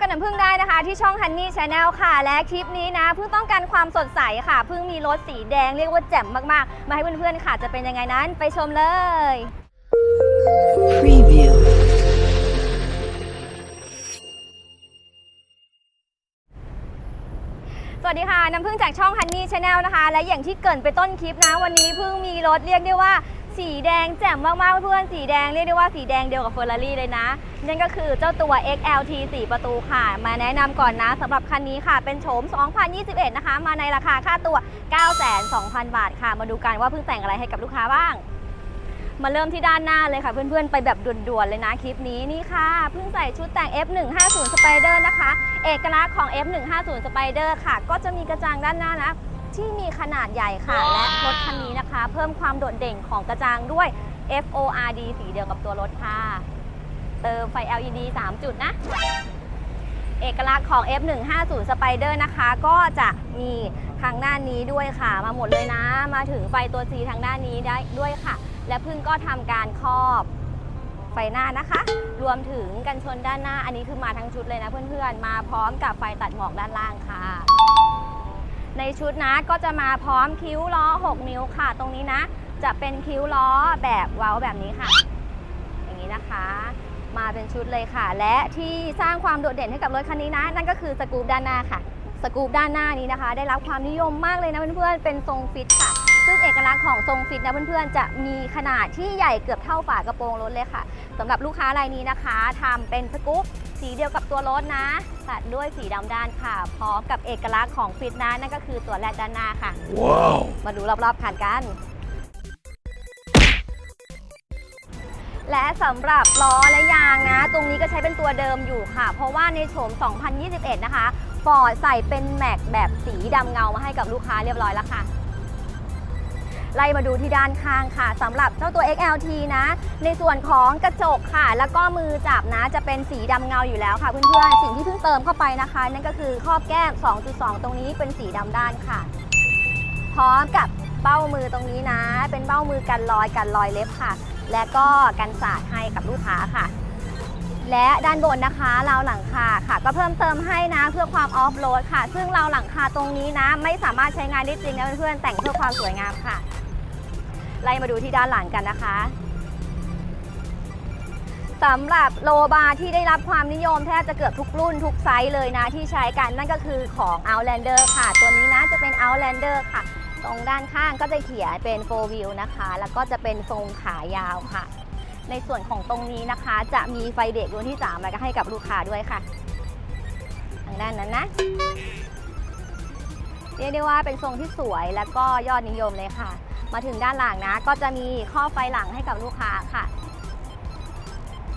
กับน้ำพึ่งได้นะคะ ที่ช่อง Honey Channel ค่ะ และคลิปนี้นะเพิ่งต้องการความสดใสค่ะเพิ่งมีรถสีแดงเรียกว่าแจ่มมากๆ มาให้เพื่อนๆค่ะจะเป็นยังไงนั้นไปชมเลย Preview. สวัสดีค่ะ น้ำพึ่งจากช่อง Honey Channel นะคะ และอย่างที่เกรินไปต้นคลิปนะ วันนี้เพิ่งมีรถเรียกได้ว่า สีแดงแจ่มมากๆเพื่อนๆสีแดงเรียกได้ว่าสีแดงเดียวกับ Ferrari เลยนะ นั่นก็คือเจ้าตัว XLT 4 ประตูค่ะ มาแนะนำก่อนนะสำหรับคันนี้ค่ะ เป็นโฉม 2021 นะคะ มาในราคาค่าตัว9,200,000 บาทค่ะ มาดูกันว่าเพิ่งแต่งอะไรให้กับลูกค้าบ้าง มาเริ่มที่ด้านหน้าเลยค่ะ เพื่อนๆ ไปแบบด่วนๆ เลยนะคลิปนี้นี่ค่ะ เพิ่งใส่ชุดแต่ง F150 Spider นะคะ เอกลักษณ์ของ F150 Spider ค่ะ ก็จะมีกระจังด้านหน้านะ ที่มีขนาดใหญ่ค่ะ และรถคันนี้นะคะ เพิ่มความโดดเด่นของกระจังด้วย FORD สีเดียวกับตัวรถค่ะ เติมไฟ LED 3 จุดนะ เอกลักษณ์ของ F150 Spider นะคะ ก็จะมีทางด้านนี้ด้วยค่ะ มาหมดเลยนะ มาถึงไฟตัว C ทางด้านนี้ได้ด้วยค่ะ และพึ่งก็ทำการครอบไฟหน้านะคะ รวมถึงกันชนด้านหน้า อันนี้คือมาทั้งชุดเลยนะเพื่อนๆ มาพร้อมกับไฟตัดหมอกด้านล่างค่ะ ในชุดนะก็จะมาพร้อมคิ้วล้อ 6 นิ้วค่ะ ตรงนี้นะ จะเป็นคิ้วล้อแบบเว้าแบบนี้ค่ะ อย่างนี้นะคะ มาเป็นชุดเลยค่ะ และที่สร้างความโดดเด่นให้กับรถคันนี้นะ นั่นก็คือสกูปด้านหน้าค่ะ สกูปด้านหน้านี้นะคะ ได้รับความนิยมมากเลยนะเพื่อนๆเป็นทรงฟิตค่ะซึ่งเอกลักษณ์ของทรงฟิตนะเพื่อนๆ จะมีขนาดที่ใหญ่เกือบเท่าฝากระโปรงรถเลยค่ะสำหรับลูกค้ารายนี้นะคะทำเป็นสกูป สีเดียวกับตัวรถนะ ตัดด้วยสีดำด้านค่ะ พร้อมกับเอกลักษณ์ของฟิตนะนั่นก็คือตัวแรกด้านหน้าค่ะ Wow. มาดูรอบๆคันกัน และสำหรับล้อและยางนะ ตรงนี้ก็ใช้เป็นตัวเดิมอยู่ค่ะ เพราะว่าในโฉม 2021 นะคะฟอร์ดใส่เป็นแม็กแบบสีดำเงามาให้กับลูกค้าเรียบร้อยแล้วค่ะ ไล่มาดูที่ด้านข้างค่ะสำหรับเจ้าตัว XLT นะ ในส่วนของกระจกค่ะ แล้วก็มือจับนะจะเป็นสีดำเงาอยู่แล้วค่ะเพื่อนๆสิ่งที่เพิ่งเติมเข้าไปนะคะ นั่นก็คือครอบแก้ม 2.2 ตรงนี้เป็นสีดำด้านค่ะ พร้อมกับเบ้ามือตรงนี้นะ เป็นเบ้ามือกันรอยกันรอยเล็บค่ะ และก็กันสาดให้กับลูกค้าค่ะ และด้านบนนะคะราวหลังคาค่ะ ก็เพิ่มเติมให้นะเพื่อความออฟโรดค่ะ ซึ่งราวหลังคาตรงนี้นะ ไม่สามารถใช้งานได้จริงนะเพื่อนๆแต่งเพื่อความสวยงามค่ะ ไล่มาดูที่ด้านหลังกันนะคะสำหรับโลบาร์ที่ได้รับความนิยมแทบจะเกือบทุกรุ่นทุกไซส์เลยนะที่ใช้กันนั่นก็คือของ Outlander ค่ะ ตัวนี้นะจะเป็น Outlander ค่ะ ตรงด้านข้างก็จะเขียนเป็น4 wheel นะคะ แล้วก็จะเป็นทรงขายาวค่ะ ในส่วนของตรงนี้นะคะ จะมีไฟเด็กรุ่นที่3แล้วก็ให้กับลูกค้าด้วยค่ะ ทางด้านนั้นนะเรียกได้ว่าเป็นทรงที่สวยแล้วก็ยอดนิยมเลยค่ะ มาถึงด้านหลังนะ ก็จะมีข้อไฟหลังให้กับลูกค้าค่ะ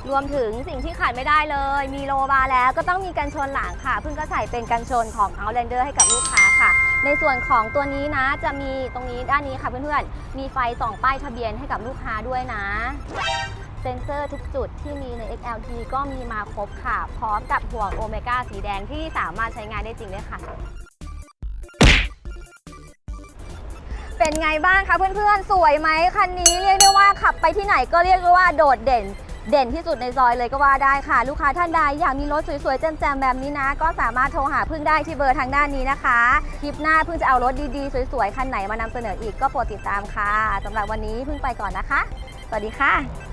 รวมถึงสิ่งที่ขาดไม่ได้เลย มีโลบาแล้วก็ต้องมีกันชนหลังค่ะ เพิ่งก็ใส่เป็นกันชนของ Outlander ให้กับลูกค้าค่ะ ในส่วนของตัวนี้นะ จะมีตรงนี้ด้านนี้ค่ะเพื่อนๆ มีไฟส่องป้ายทะเบียนให้กับลูกค้าด้วยนะเซนเซอร์ทุกจุดที่มีใน XLT ก็มีมาครบค่ะ พร้อมกับห่วงโอเมก้าสีแดงที่สามารถใช้งานได้จริงด้วยค่ะ เป็นไงบ้างคะเพื่อนๆ สวยไหมคันนี้เรียกได้ว่าขับไปที่ไหนก็เรียกได้ว่าโดดเด่น เด่นที่สุดในซอยเลยก็ว่าได้ค่ะ ลูกค้าท่านใดอยากมีรถสวยๆแจ่มๆแบบนี้นะ ก็สามารถโทรหาพึ่งได้ที่เบอร์ทางด้านนี้นะคะ คลิปหน้าพึ่งจะเอารถดีๆ สวยๆ คันไหนมานำเสนออีกก็โปรดติดตามค่ะสำหรับวันนี้พึ่งไปก่อนนะคะ สวัสดีค่ะ